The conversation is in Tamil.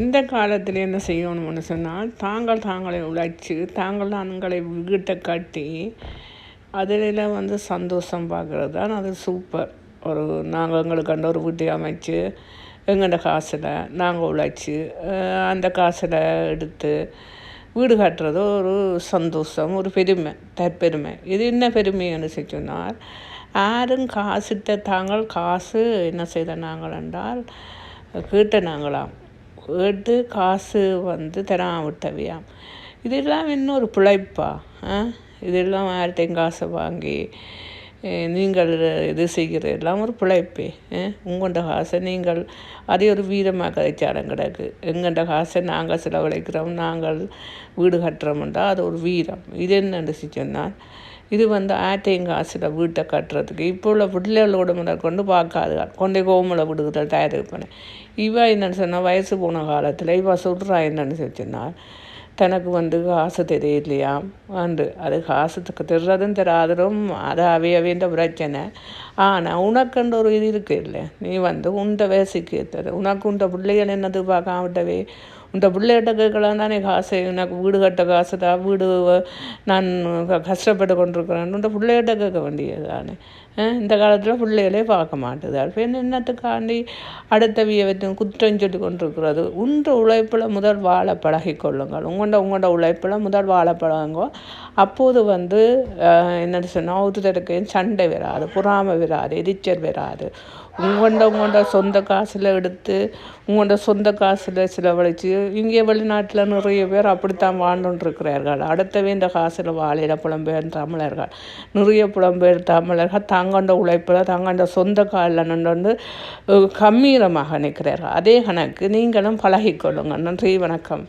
இந்த காலத்தில் என்ன செய்யணும்னு சொன்னால் தாங்கள் தாங்களை உழைச்சி தாங்கள் தாங்களை வீட்டை கட்டி அதில் வந்து சந்தோஷம் பார்க்குறது தான் அது சூப்பர் ஒரு நாங்கள் எங்களுக்கு அந்த ஒரு வீட்டை அமைச்சு எங்கள்ட காசில் நாங்கள் உழைச்சி அந்த காசில் எடுத்து வீடு கட்டுறது ஒரு சந்தோஷம் ஒரு பெருமை தற்பெருமை. இது என்ன பெருமைன்னு சொன்னால் யாரும் காசிட்ட தாங்கள் காசு என்ன செய்த நாங்கள் என்றால் கேட்ட நாங்களாம். கேட்டு காசு வந்து தராம விட்டவையாம் இதெல்லாம் இன்னொரு பிழைப்பா ஆ? இதெல்லாம் யார்கிட்டையும் காசை வாங்கி நீங்கள் இது செய்கிறது எல்லாம் ஒரு பிழைப்பே உங்கள்கிட்ட காசை நீங்கள் அதே ஒரு வீரமாக கதைச்சாரம் கிடக்கு. எங்கள்கிட்ட காசை நாங்கள் செலவழிக்கிறோம் நாங்கள் வீடு கட்டுறோம்ன்றா அது ஒரு வீரம். இது என்னன்னு சொன்னால் இது வந்து ஆட்டையும் காசில் வீட்டை கட்டுறதுக்கு. இப்போ உள்ள பிள்ளைகளோட முதல் கொண்டு பார்க்காது. கொண்டே கோமலை விடுதல் தயாரிப்பேன். இவ என்னென்னு சொன்னால் வயசு போன காலத்தில் இவ சொல்கிறா என்னென்னு சொன்னால் தனக்கு வந்து காசு தெரியலையா? வந்து அது காசுக்கு தெரிறதும் தராதரும் அது அவையவேண்ட பிரச்சனை. ஆனால் உனக்குன்ற ஒரு இது இருக்கு இல்லை? நீ வந்து உண்ட வேசிக்கு உனக்கு உண்ட பிள்ளைகள் என்னது பார்க்காம இந்த பிள்ளைகிட்ட கேட்கலாம் தானே காசு எனக்கு வீடு கட்ட காசு தான் வீடு நான் க- கஷ்டப்பட்டு கொண்டிருக்கிறேன். இந்த பிள்ளைகிட்ட கேட்க வேண்டியது தானே இந்த காலத்தில் பிள்ளைகளே பார்க்க மாட்டுது. அப்போ என்னத்துக்காண்டி அடுத்தவிய வச்சு குற்றம் சொல்லி கொண்டிருக்கிறது? உன்ற உழைப்பில் முதல் வாழ பழகி கொள்ளுங்கள். உங்கள்ட உங்களோட உழைப்பில் முதல் வாழ பழகுங்க. அப்போது வந்து என்னென்னு சொன்னால் ஒருத்தருக்கையும் சண்டை வராது பொறாமை வராது எரிச்சல் வராது. உங்கள்ட உங்களோட சொந்த காசில் எடுத்து உங்களோட சொந்த காசில் செலவழித்து இங்கே வெளிநாட்டில் நிறைய பேர் அப்படித்தான் வாழ்ந்துட்டுருக்கிறார்கள். அடுத்தவே இந்த காசில் வாழையில புலம்பெயர் தமிழர்கள். நிறைய புலம்பெயர் தமிழர்கள் தங்கண்ட உழைப்பில் தங்கண்ட சொந்த காலில் நின்று வந்து கம்பீரமாக நிற்கிறார்கள். அதே கணக்கு நீங்களும் பழகிக்கொள்ளுங்க நன்றி வணக்கம்.